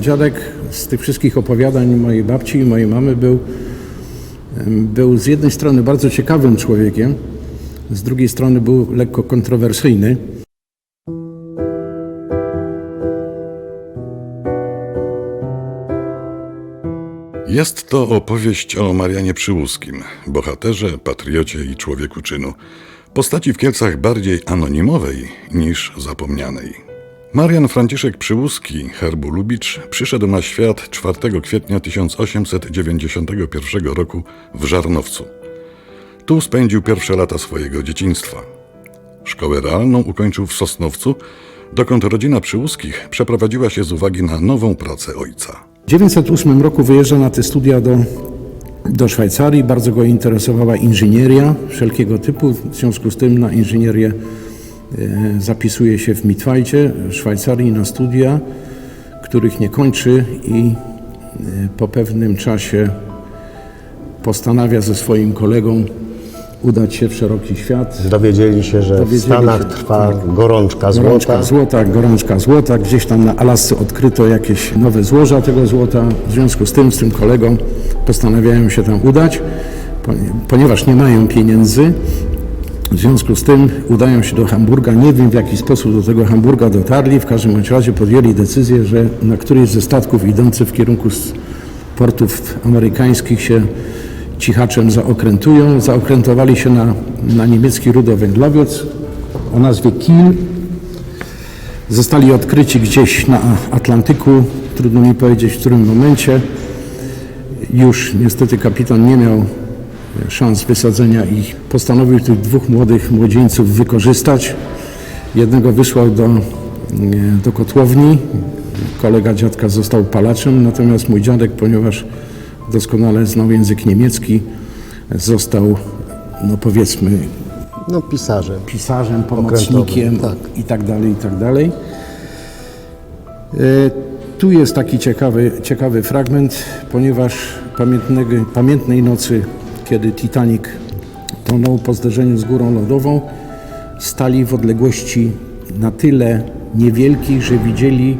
dziadek z tych wszystkich opowiadań mojej babci i mojej mamy był, był z jednej strony bardzo ciekawym człowiekiem, z drugiej strony był lekko kontrowersyjny. Jest to opowieść o Marianie Przyłuskim, bohaterze, patriocie i człowieku czynu. Postaci w Kielcach bardziej anonimowej niż zapomnianej. Marian Franciszek Przyłuski, herbu Lubicz, przyszedł na świat 4 kwietnia 1891 roku w Żarnowcu. Tu spędził pierwsze lata swojego dzieciństwa. Szkołę realną ukończył w Sosnowcu, dokąd rodzina Przyłuskich przeprowadziła się z uwagi na nową pracę ojca. W 1908 roku wyjeżdża na te studia do, do Szwajcarii. Bardzo go interesowała inżynieria wszelkiego typu. W związku z tym na inżynierię zapisuje się w Mitwajcie, w Szwajcarii na studia, których nie kończy i e, po pewnym czasie postanawia ze swoim kolegą udać się w szeroki świat. Dowiedzieli się, że Dowiedzieli w Stanach się, trwa tak. gorączka złota. Gorączka złota, gorączka złota. Gdzieś tam na Alasce odkryto jakieś nowe złoża tego złota. W związku z tym, z tym kolegą postanawiają się tam udać, poni- ponieważ nie mają pieniędzy. W związku z tym udają się do Hamburga. Nie wiem w jaki sposób do tego Hamburga dotarli. W każdym bądź razie podjęli decyzję, że na któryś ze statków idących w kierunku portów amerykańskich się cichaczem zaokrętują. Zaokrętowali się na, na niemiecki rudowęglowiec o nazwie Kiel. Zostali odkryci gdzieś na Atlantyku, trudno mi powiedzieć w którym momencie. Już niestety kapitan nie miał szans wysadzenia ich. Postanowił tych dwóch młodych młodzieńców wykorzystać. Jednego wysłał do, e, do kotłowni, kolega dziadka został palaczem, natomiast mój dziadek, ponieważ doskonale znał język niemiecki, został, no powiedzmy, No pisarzem. pisarzem, pomocnikiem tak. i tak dalej, i tak dalej. E, Tu jest taki ciekawy, ciekawy fragment, ponieważ pamiętnej nocy, kiedy Titanic tonął po zderzeniu z górą lodową, stali w odległości na tyle niewielkiej, że widzieli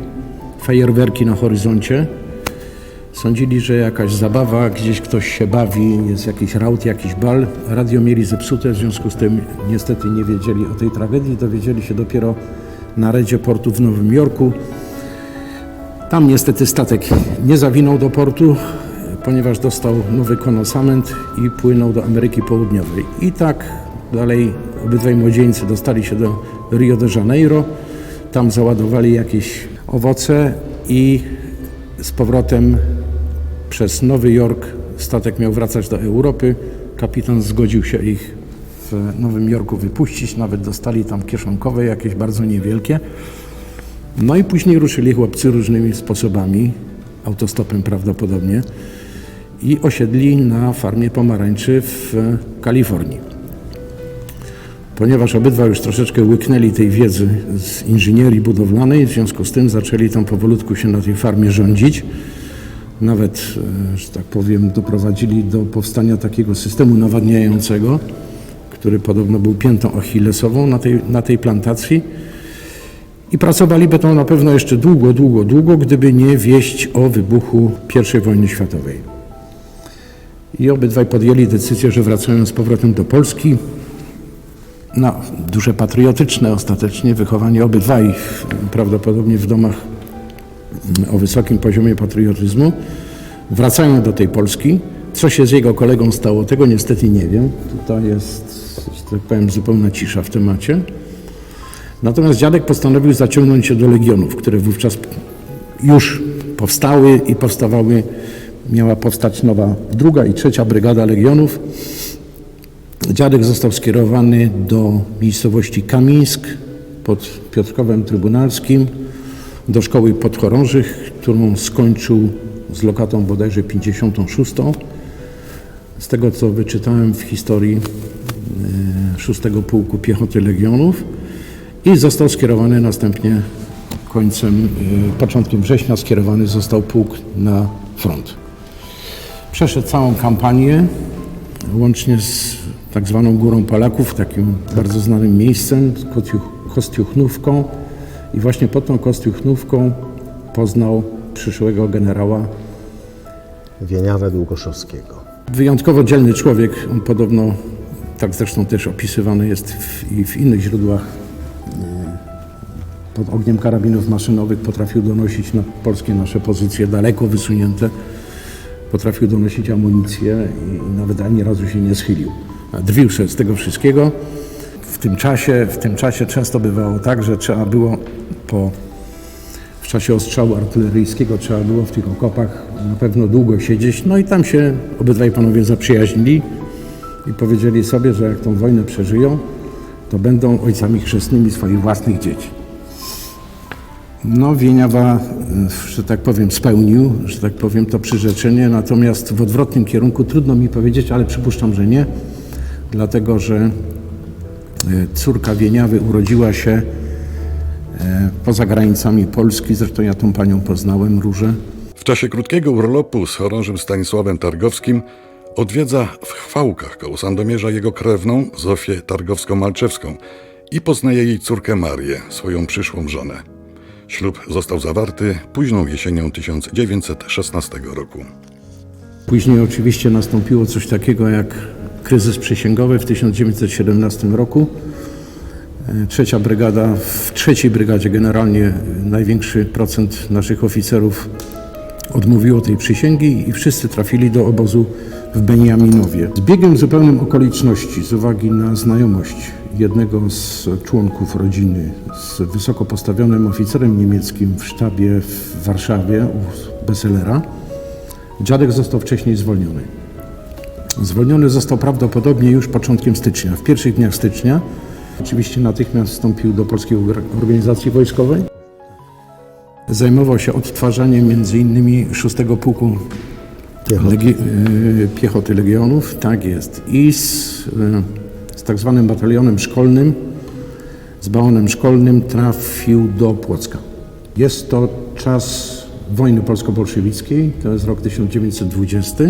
fajerwerki na horyzoncie. Sądzili, że jakaś zabawa, gdzieś ktoś się bawi, jest jakiś raut, jakiś bal. Radio mieli zepsute, w związku z tym niestety nie wiedzieli o tej tragedii. Dowiedzieli się dopiero na redzie portu w Nowym Jorku. Tam niestety statek nie zawinął do portu, ponieważ dostał nowy konosament i płynął do Ameryki Południowej. I tak dalej obydwaj młodzieńcy dostali się do Rio de Janeiro. Tam załadowali jakieś owoce i z powrotem przez Nowy Jork statek miał wracać do Europy. Kapitan zgodził się ich w Nowym Jorku wypuścić, nawet dostali tam kieszonkowe jakieś bardzo niewielkie. No i później ruszyli chłopcy różnymi sposobami, autostopem prawdopodobnie, i osiedli na farmie pomarańczy w Kalifornii. Ponieważ obydwa już troszeczkę łyknęli tej wiedzy z inżynierii budowlanej, w związku z tym zaczęli tam powolutku się na tej farmie rządzić. Nawet, e, że tak powiem, doprowadzili do powstania takiego systemu nawadniającego, który podobno był piętą achillesową na tej, na tej plantacji. I pracowaliby tam na pewno jeszcze długo, długo, długo, gdyby nie wieść o wybuchu I wojny światowej. I obydwaj podjęli decyzję, że wracają z powrotem do Polski. No, duże patriotyczne ostatecznie wychowanie obydwaj prawdopodobnie w domach mm, o wysokim poziomie patriotyzmu. Wracają do tej Polski. Co się z jego kolegą stało, tego niestety nie wiem. Tutaj jest, że tak powiem, zupełna cisza w temacie. Natomiast dziadek postanowił zaciągnąć się do legionów, które wówczas już powstały i powstawały. Miała powstać nowa druga i trzecia brygada legionów. Dziadek został skierowany do miejscowości Kamińsk pod Piotrkowem Trybunalskim, do szkoły podchorążych, którą skończył z lokatą bodajże 56. Z tego, co wyczytałem w historii e, 6 Pułku Piechoty Legionów i został skierowany następnie końcem, e, początkiem września skierowany został pułk na front. Przeszedł całą kampanię, łącznie z tak zwaną Górą Polaków, takim bardzo znanym miejscem, Kostiuchnówką. I właśnie pod tą Kostiuchnówką poznał przyszłego generała. Wieniawę Długoszowskiego. Wyjątkowo dzielny człowiek, on podobno, tak zresztą też opisywany jest w, i w innych źródłach, e, pod ogniem karabinów maszynowych potrafił donosić na polskie nasze pozycje daleko wysunięte, potrafił donosić amunicję i, nawet ani razu się nie schylił. Drwił się z tego wszystkiego. W tym czasie, w tym czasie często bywało tak, że trzeba było po w czasie ostrzału artyleryjskiego trzeba było w tych okopach na pewno długo siedzieć. No i tam się obydwaj panowie zaprzyjaźnili i powiedzieli sobie, że jak tą wojnę przeżyją, to będą ojcami chrzestnymi swoich własnych dzieci. No, Wieniawa, y, że tak powiem, spełnił, że tak powiem, to przyrzeczenie, natomiast w odwrotnym kierunku trudno mi powiedzieć, ale przypuszczam, że nie, dlatego że y, córka Wieniawy urodziła się e, poza granicami Polski, zresztą ja tą panią poznałem, Różę. W czasie krótkiego urlopu z chorążym Stanisławem Targowskim odwiedza w Chwałkach koło Sandomierza jego krewną Zofię Targowską-Malczewską i poznaje jej córkę Marię, swoją przyszłą żonę. Ślub został zawarty późną jesienią 1916 roku. Później oczywiście nastąpiło coś takiego jak kryzys przysięgowy w 1917 roku. E, Trzecia brygada, w trzeciej brygadzie generalnie największy procent naszych oficerów odmówiło tej przysięgi i wszyscy trafili do obozu w Beniaminowie. Z biegiem zupełnym okoliczności, z uwagi na znajomość jednego z członków rodziny z wysoko postawionym oficerem niemieckim w sztabie w Warszawie u Besselera, Dziadek został wcześniej zwolniony. Zwolniony został prawdopodobnie już początkiem stycznia, w pierwszych dniach stycznia. Oczywiście natychmiast wstąpił do Polskiej Organizacji Wojskowej. Zajmował się odtwarzaniem innymi 6 Pułku. Legi- y, Piechoty Legionów, tak jest. I z, y, z tak zwanym batalionem szkolnym, z bałonem szkolnym trafił do Płocka. Jest to czas wojny polsko-bolszewickiej, to jest rok 1920.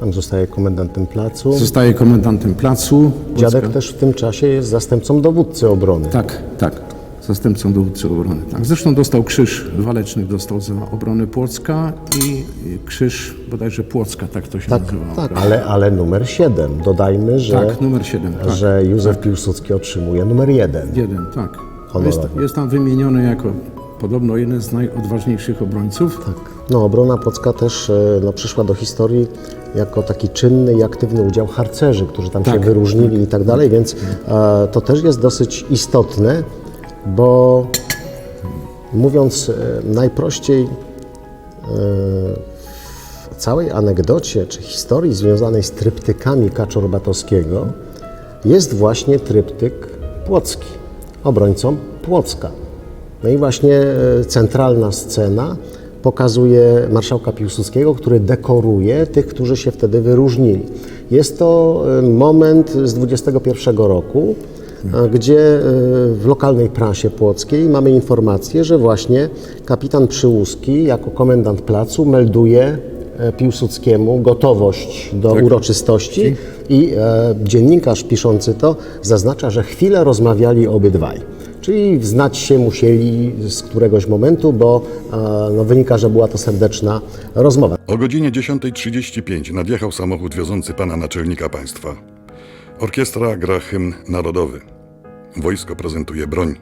Tam zostaje komendantem placu. Zostaje komendantem placu. Dziadek też w tym czasie jest zastępcą dowódcy obrony. Tak, tak. Zastępcą dowódcy obrony. Tak. Zresztą dostał krzyż waleczny, dostał za obronę Płocka i krzyż bodajże Płocka, tak to się Tak, nazywało. tak, prawda? ale, ale numer 7. Dodajmy, że, Tak, numer 7. Tak. że Józef Piłsudski otrzymuje numer 1. Jeden, tak. Honorowy. Jest, jest tam wymieniony jako podobno jeden z najodważniejszych obrońców. Tak. No, obrona Płocka też e, no, przyszła do historii jako taki czynny i aktywny udział harcerzy, którzy tam się Tak, wyróżnili i tak dalej, więc e, to też jest dosyć istotne, bo mówiąc e, najprościej, e, w całej anegdocie czy historii związanej z tryptykami Kaczor-Batowskiego jest właśnie tryptyk płocki, obrońcą Płocka. No i właśnie e, centralna scena pokazuje marszałka Piłsudskiego, który dekoruje tych, którzy się wtedy wyróżnili. Jest to moment z 21 roku, gdzie e, w lokalnej prasie płockiej mamy informację, że właśnie kapitan Przyłuski jako komendant placu melduje e, Piłsudskiemu gotowość do uroczystości i e, dziennikarz piszący to zaznacza, że chwilę rozmawiali obydwaj. Czyli znać się musieli z któregoś momentu, bo e, no, wynika, że była to serdeczna rozmowa. O godzinie 10.35 nadjechał samochód wiozący pana naczelnika państwa. Orkiestra gra hymn narodowy. Wojsko prezentuje broń.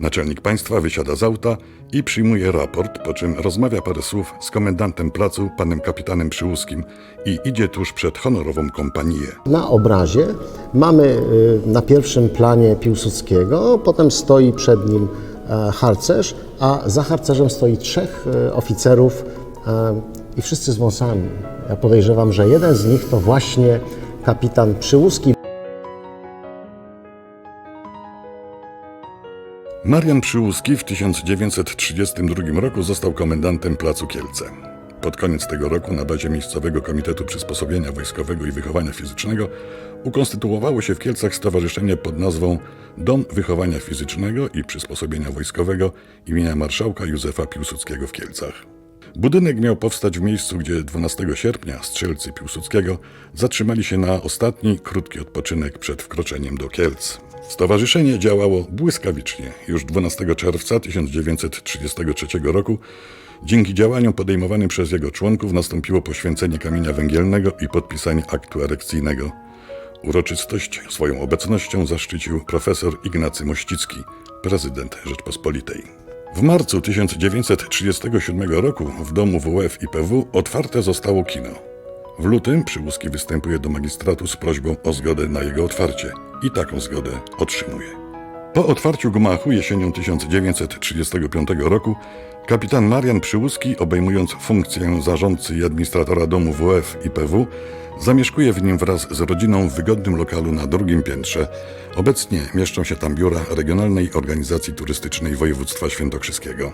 Naczelnik państwa wysiada z auta i przyjmuje raport, po czym rozmawia parę słów z komendantem placu, panem kapitanem Przyłuskim i idzie tuż przed honorową kompanię. Na obrazie mamy y, na pierwszym planie Piłsudskiego, potem stoi przed nim e, harcerz, a za harcerzem stoi trzech e, oficerów e, i wszyscy z wąsami. Ja podejrzewam, że jeden z nich to właśnie kapitan Przyłuski. Marian Przyłuski w 1932 roku został komendantem Placu Kielce. Pod koniec tego roku na bazie miejscowego Komitetu Przysposobienia Wojskowego i Wychowania Fizycznego ukonstytuowało się w Kielcach stowarzyszenie pod nazwą Dom Wychowania Fizycznego i Przysposobienia Wojskowego imienia marszałka Józefa Piłsudskiego w Kielcach. Budynek miał powstać w miejscu, gdzie 12 sierpnia strzelcy Piłsudskiego zatrzymali się na ostatni, krótki odpoczynek przed wkroczeniem do Kielc. Stowarzyszenie działało błyskawicznie. Już 12 czerwca 1933 roku Dzięki działaniom podejmowanym przez jego członków nastąpiło poświęcenie kamienia węgielnego i podpisanie aktu erekcyjnego. Uroczystość swoją obecnością zaszczycił profesor Ignacy Mościcki, prezydent Rzeczpospolitej. W marcu 1937 roku w domu WF IPW otwarte zostało kino. W lutym Przyłuski występuje do magistratu z prośbą o zgodę na jego otwarcie i taką zgodę otrzymuje. Po otwarciu gmachu jesienią 1935 roku kapitan Marian Przyłuski, obejmując funkcję zarządcy i administratora domu WF IPW, zamieszkuje w nim wraz z rodziną w wygodnym lokalu na drugim piętrze. Obecnie mieszczą się tam biura Regionalnej Organizacji Turystycznej Województwa Świętokrzyskiego.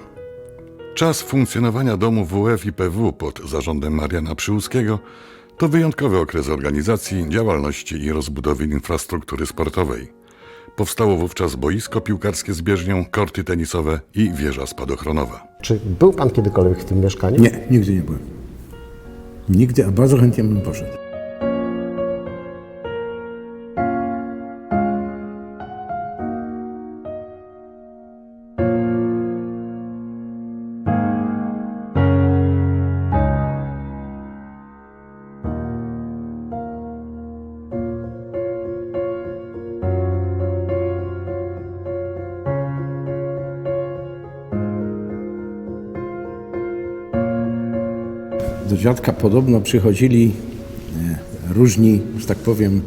Czas funkcjonowania domu WF IPW pod zarządem Mariana Przyłuskiego to wyjątkowy okres organizacji, działalności i rozbudowy infrastruktury sportowej. Powstało wówczas boisko piłkarskie z bieżnią, korty tenisowe i wieża spadochronowa. Czy był pan kiedykolwiek w tym mieszkaniu? Nie, nigdy nie byłem. Nigdy, a bardzo chętnie bym poszedł. Do dziadka podobno przychodzili e, różni, że tak powiem,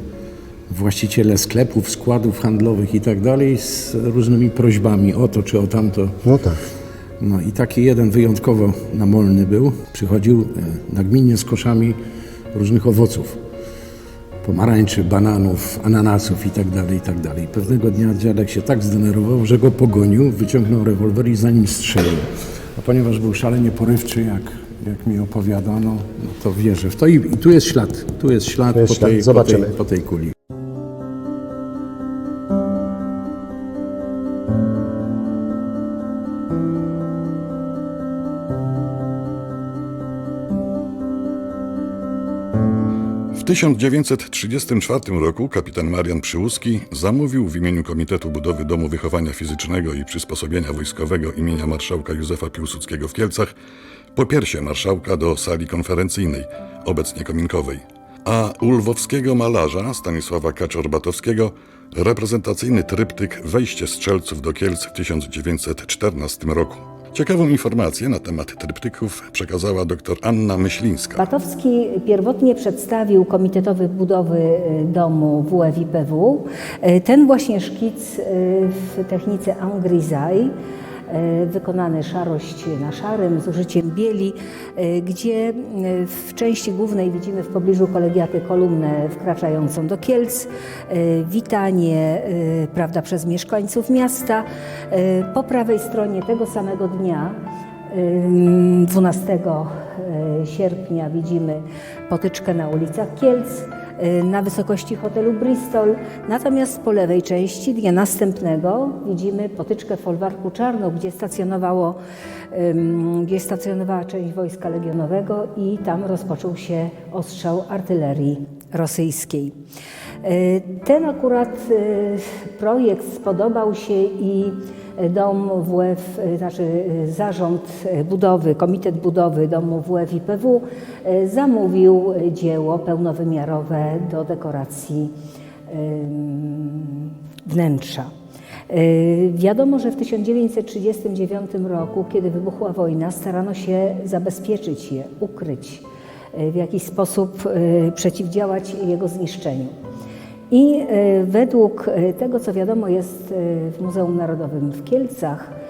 właściciele sklepów, składów handlowych i tak dalej z różnymi prośbami o to czy o tamto. No tak. No i taki jeden wyjątkowo namolny był. Przychodził e, nagminnie z koszami różnych owoców. Pomarańczy, bananów, ananasów i tak dalej, i tak dalej. Pewnego dnia dziadek się tak zdenerwował, że go pogonił, wyciągnął rewolwer i za nim strzelił. A ponieważ był szalenie porywczy, jak, jak mi opowiadano, no to wierzę w to. I, i tu jest ślad, tu jest ślad, Tu jest po, ślad. tej, po, tej, Zobaczymy. po tej kuli. W 1934 roku kapitan Marian Przyłuski zamówił w imieniu Komitetu Budowy Domu Wychowania Fizycznego i Przysposobienia Wojskowego imienia marszałka Józefa Piłsudskiego w Kielcach popiersie marszałka do sali konferencyjnej, obecnie kominkowej, a u lwowskiego malarza Stanisława Kaczor-Batowskiego reprezentacyjny tryptyk Wejście strzelców do Kielc w 1914 roku. Ciekawą informację na temat tryptyków przekazała dr Anna Myślińska. Batowski pierwotnie przedstawił komitetowy budowy y, domu WFIPW. Y, Ten właśnie szkic y, w technice Angrisai, wykonany szarość na szarym z użyciem bieli, y, gdzie y, w części głównej widzimy w pobliżu kolegiaty kolumnę wkraczającą do Kielc, witanie prawda, przez mieszkańców miasta. Po prawej stronie tego samego dnia 12 sierpnia widzimy potyczkę na ulicach Kielc na wysokości hotelu Bristol. Natomiast po lewej części dnia następnego widzimy potyczkę w folwarku Czarno, gdzie, stacjonowało, gdzie stacjonowała część wojska legionowego i tam rozpoczął się ostrzał artylerii rosyjskiej. Y, Ten akurat y, projekt spodobał się i Dom WF, znaczy y, zarząd y, budowy, komitet budowy domu WF IPW y, zamówił y, dzieło pełnowymiarowe do dekoracji wnętrza. Wiadomo, że w 1939 roku, kiedy wybuchła wojna, starano się zabezpieczyć je, ukryć, w jakiś sposób przeciwdziałać jego zniszczeniu. I y, według y, tego, co wiadomo jest y, w Muzeum Narodowym w Kielcach,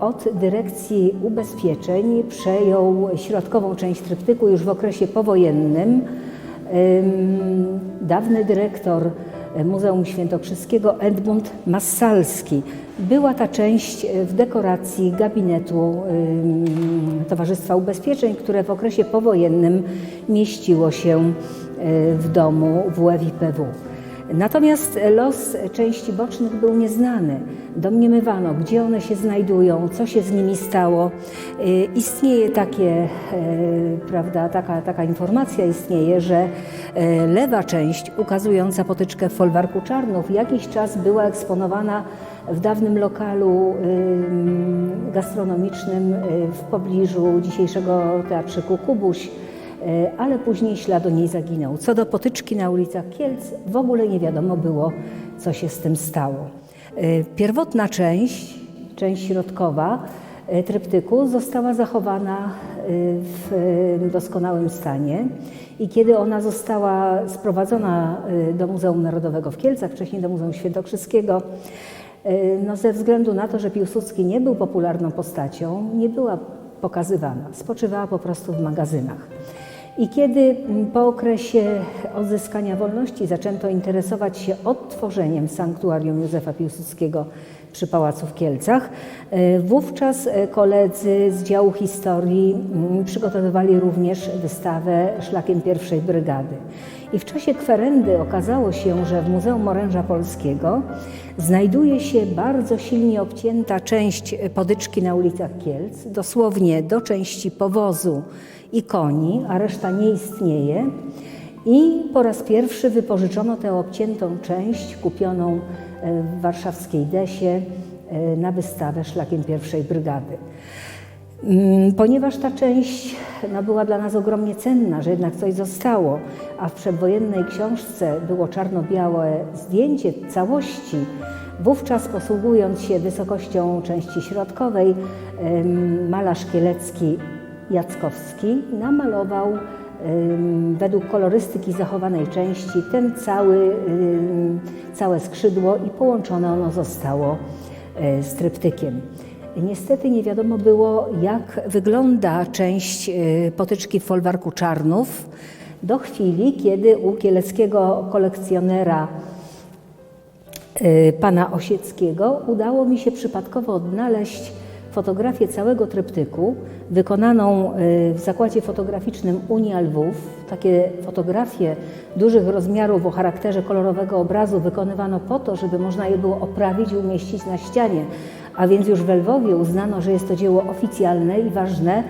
od dyrekcji ubezpieczeń przejął środkową część tryptyku już w okresie powojennym. Ym, Dawny dyrektor Muzeum Świętokrzyskiego Edmund Massalski. Była ta część w dekoracji gabinetu Towarzystwa Ubezpieczeń, które w okresie powojennym mieściło się w domu WFIPW. Natomiast los części bocznych był nieznany. Domniemywano, gdzie one się znajdują, co się z nimi stało. Y, Istnieje takie, y, prawda, taka, taka informacja istnieje, że y, lewa część ukazująca potyczkę w folwarku Czarnów jakiś czas była eksponowana w dawnym lokalu gastronomicznym y, w pobliżu dzisiejszego teatrzyku Kubuś, ale później ślad o niej zaginął. Co do potyczki na ulicach Kielc, w ogóle nie wiadomo było, co się z tym stało. Y, Pierwotna część, część środkowa y, tryptyku została zachowana w doskonałym stanie i kiedy ona została sprowadzona do Muzeum Narodowego w Kielcach, wcześniej do Muzeum Świętokrzyskiego, no ze względu na to, że Piłsudski nie był popularną postacią, nie była pokazywana, spoczywała po prostu w magazynach. I kiedy mm, po okresie odzyskania wolności zaczęto interesować się odtworzeniem sanktuarium Józefa Piłsudskiego przy Pałacu w Kielcach, e, wówczas e, koledzy z działu historii mm, przygotowywali również wystawę szlakiem pierwszej brygady. I w czasie kwerendy okazało się, że w Muzeum Oręża Polskiego znajduje się bardzo silnie obcięta część podyczki na ulicach Kielc, dosłownie do części powozu i koni, a reszta nie istnieje. I po raz pierwszy wypożyczono tę obciętą część kupioną e, w warszawskiej Desie e, na wystawę szlakiem pierwszej brygady. Mm, Ponieważ ta część no, była dla nas ogromnie cenna, że jednak coś zostało, a w przedwojennej książce było czarno-białe zdjęcie całości, wówczas posługując się wysokością części środkowej, malarz kielecki Jackowski namalował według kolorystyki zachowanej części ten cały, całe skrzydło i połączone ono zostało e, z tryptykiem. Niestety nie wiadomo było, jak wygląda część e, potyczki w folwarku Czarnów do chwili, kiedy u kieleckiego kolekcjonera e, pana Osieckiego udało mi się przypadkowo odnaleźć fotografię całego tryptyku wykonaną e, w zakładzie fotograficznym Unia Lwów. Takie fotografie dużych rozmiarów o charakterze kolorowego obrazu wykonywano po to, żeby można je było oprawić i umieścić na ścianie. A więc już w Lwowie uznano, że jest to dzieło oficjalne i ważne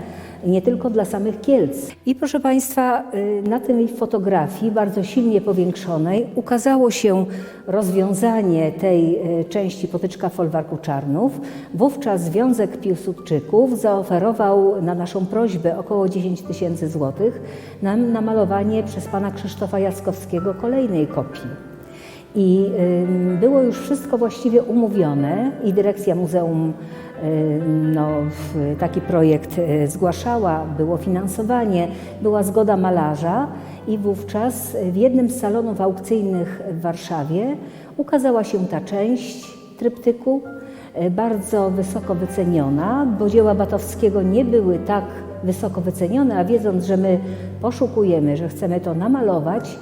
nie tylko dla samych Kielc. I proszę Państwa, y, na tej fotografii, bardzo silnie powiększonej, ukazało się rozwiązanie tej y, części potyczka folwarku Czarnów. Wówczas Związek Piłsudczyków zaoferował na naszą prośbę około 10 tysięcy złotych na namalowanie przez pana Krzysztofa Jackowskiego kolejnej kopii. I było już wszystko właściwie umówione i dyrekcja muzeum no, taki projekt y, zgłaszała, było finansowanie, była zgoda malarza i wówczas w jednym z salonów aukcyjnych w Warszawie ukazała się ta część tryptyku, y, bardzo wysoko wyceniona, bo dzieła Batowskiego nie były tak wysoko wycenione, a wiedząc, że my poszukujemy, że chcemy to namalować,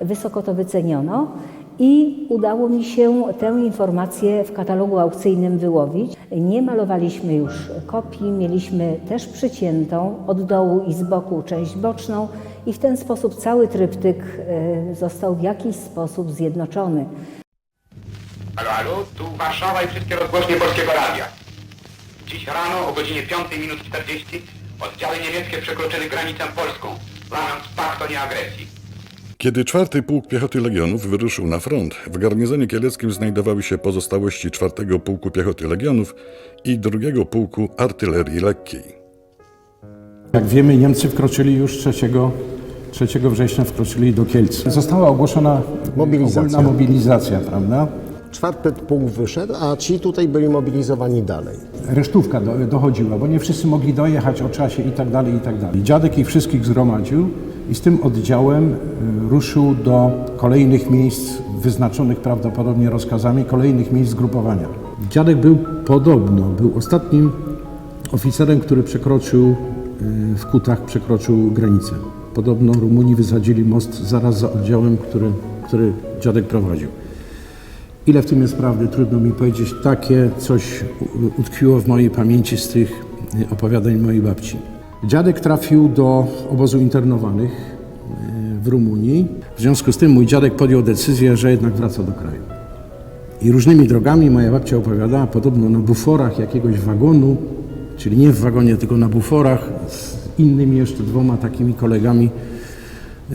wysoko to wyceniono i udało mi się tę informację w katalogu aukcyjnym wyłowić. Nie malowaliśmy już kopii, mieliśmy też przyciętą od dołu i z boku część boczną i w ten sposób cały tryptyk e, został w jakiś sposób zjednoczony. Halo, halo, tu Warszawa i wszystkie rozgłośnie Polskiego Radia. Dziś rano o godzinie 5 minut 40 oddziały niemieckie przekroczyły granicę polską, łamiąc pakt o nieagresji. Kiedy czwarty pułk piechoty Legionów wyruszył na front, w garnizonie kieleckim znajdowały się pozostałości czwartego pułku piechoty Legionów i drugiego pułku artylerii lekkiej. Jak wiemy, Niemcy wkroczyli już 3, 3 września wkroczyli do Kielc. Została ogłoszona Mobilizacja. ogólna mobilizacja, prawda? Czwarty pułk wyszedł, a ci tutaj byli mobilizowani dalej. Resztówka do, dochodziła, bo nie wszyscy mogli dojechać o czasie i tak dalej, i tak dalej. Dziadek ich wszystkich zgromadził i z tym oddziałem y, ruszył do kolejnych miejsc wyznaczonych prawdopodobnie rozkazami, kolejnych miejsc zgrupowania. Dziadek był podobno, był ostatnim oficerem, który przekroczył y, w Kutach, przekroczył granicę. Podobno Rumuni wysadzili most zaraz za oddziałem, który, który dziadek prowadził. Ile w tym jest prawdy, trudno mi powiedzieć. Takie coś utkwiło w mojej pamięci z tych y, opowiadań mojej babci. Dziadek trafił do obozu internowanych y, w Rumunii. W związku z tym mój dziadek podjął decyzję, że jednak wraca do kraju. I różnymi drogami moja babcia opowiadała, podobno na buforach jakiegoś wagonu, czyli nie w wagonie, tylko na buforach z innymi jeszcze dwoma takimi kolegami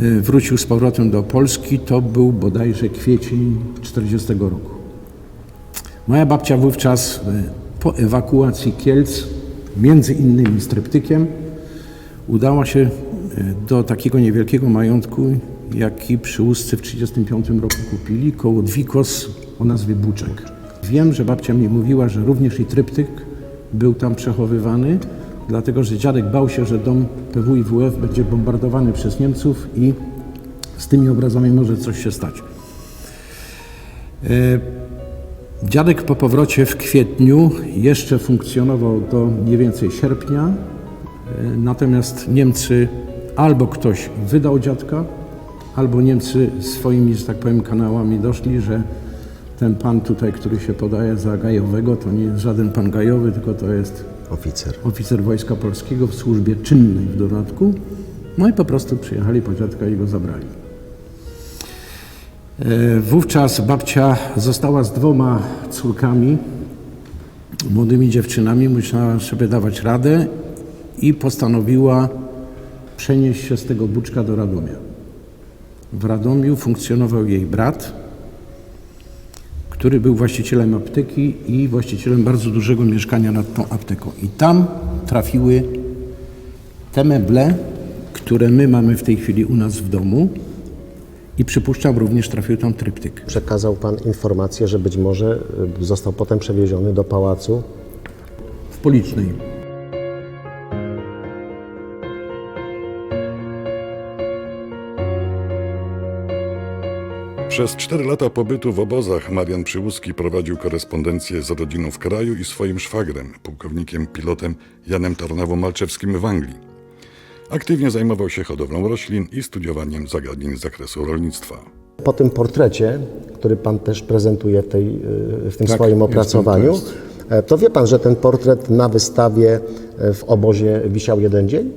y, wrócił z powrotem do Polski. To był bodajże kwiecień 40 roku. Moja babcia wówczas y, po ewakuacji Kielc, między innymi z tryptykiem, udała się y, do takiego niewielkiego majątku, jaki przyłóżcy w 1935 roku kupili, koło Dwikos o nazwie Buczek. Wiem, że babcia mi mówiła, że również i tryptyk był tam przechowywany, dlatego że dziadek bał się, że dom PWiWF będzie bombardowany przez Niemców i z tymi obrazami może coś się stać. Dziadek po powrocie w kwietniu jeszcze funkcjonował do mniej więcej sierpnia, e, natomiast Niemcy albo ktoś wydał dziadka, albo Niemcy swoimi, że tak powiem, kanałami doszli, że ten pan tutaj, który się podaje za gajowego, to nie jest żaden pan gajowy, tylko to jest Oficer. oficer Wojska Polskiego w służbie czynnej w dodatku. No i po prostu przyjechali po dziadka i go zabrali. E, Wówczas babcia została z dwoma córkami, młodymi dziewczynami, musiała sobie dawać radę i postanowiła przenieść się z tego Buczka do Radomia. W Radomiu funkcjonował jej brat, który był właścicielem apteki i właścicielem bardzo dużego mieszkania nad tą apteką. I tam trafiły te meble, które my mamy w tej chwili u nas w domu i przypuszczam również trafił tam tryptyk. Przekazał Pan informację, że być może y, został potem przewieziony do pałacu. w Policznej. Przez cztery lata pobytu w obozach Marian Przyłuski prowadził korespondencję z rodziną w kraju i swoim szwagrem, pułkownikiem pilotem Janem Tarnawą-Malczewskim w Anglii. Aktywnie zajmował się hodowlą roślin i studiowaniem zagadnień z zakresu rolnictwa. Po tym portrecie, który Pan też prezentuje w, tej, y, w tym Tak, swoim opracowaniu, to jest. e, to wie Pan, że ten portret na wystawie e, w obozie wisiał jeden dzień?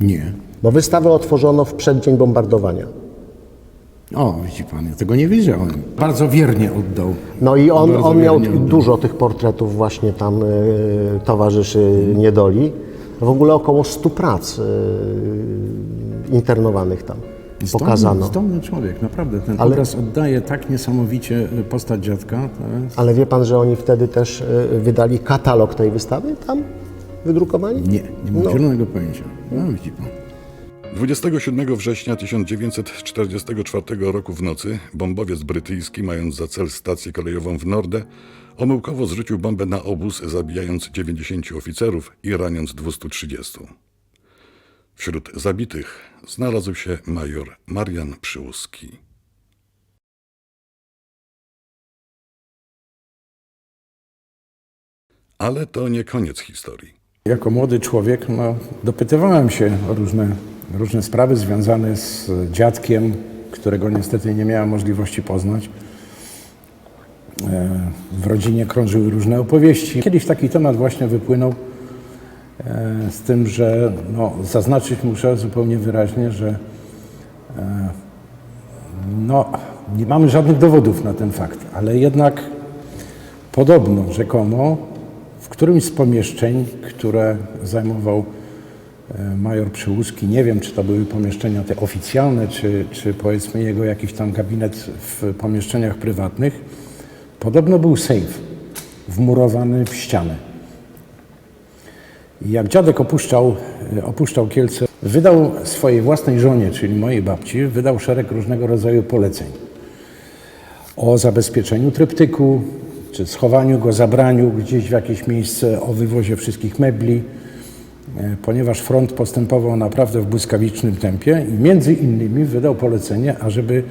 Nie. Bo wystawę otworzono w przeddzień bombardowania. O, widzi pan, ja tego nie wiedziałem. Bardzo wiernie oddał. No i on, Bardzo on miał wiernie oddał. dużo tych portretów właśnie tam y, towarzyszy Niedoli. W ogóle około 100 prac y, internowanych tam pokazano. Zdolny, zdolny człowiek, naprawdę. Ten Ale- obraz oddaje tak niesamowicie y, postać dziadka. To jest... Ale wie Pan, że oni wtedy też y, wydali katalog tej wystawy tam wydrukowani? Nie, nie mam No. zielonego pojęcia. No, widzi pan. 27 września 1944 roku w nocy bombowiec brytyjski, mając za cel stację kolejową w Nordę, omyłkowo zrzucił bombę na obóz, zabijając 90 oficerów i raniąc 230. Wśród zabitych znalazł się major Marian Przyłuski. Ale to nie koniec historii. Jako młody człowiek no, dopytywałem się o różne, różne sprawy związane z dziadkiem, którego niestety nie miałem możliwości poznać. E, W rodzinie krążyły różne opowieści. Kiedyś taki temat właśnie wypłynął e, z tym, że no, zaznaczyć muszę zupełnie wyraźnie, że e, no, nie mamy żadnych dowodów na ten fakt, ale jednak podobno, rzekomo, w którymś z pomieszczeń, które zajmował major Przyłuski, nie wiem, czy to były pomieszczenia te oficjalne, czy, czy powiedzmy jego jakiś tam gabinet w pomieszczeniach prywatnych, podobno był sejf wmurowany w ścianę. I jak dziadek opuszczał, e, opuszczał Kielce, wydał swojej własnej żonie, czyli mojej babci, wydał szereg różnego rodzaju poleceń o zabezpieczeniu tryptyku, czy schowaniu go, zabraniu gdzieś w jakieś miejsce, o wywozie wszystkich mebli, e, ponieważ front postępował naprawdę w błyskawicznym tempie i między innymi wydał polecenie, ażeby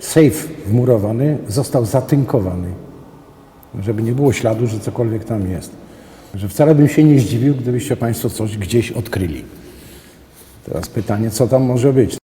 sejf wmurowany został zatynkowany, żeby nie było śladu, że cokolwiek tam jest. Że wcale bym się nie zdziwił, gdybyście Państwo coś gdzieś odkryli. Teraz pytanie, co tam może być?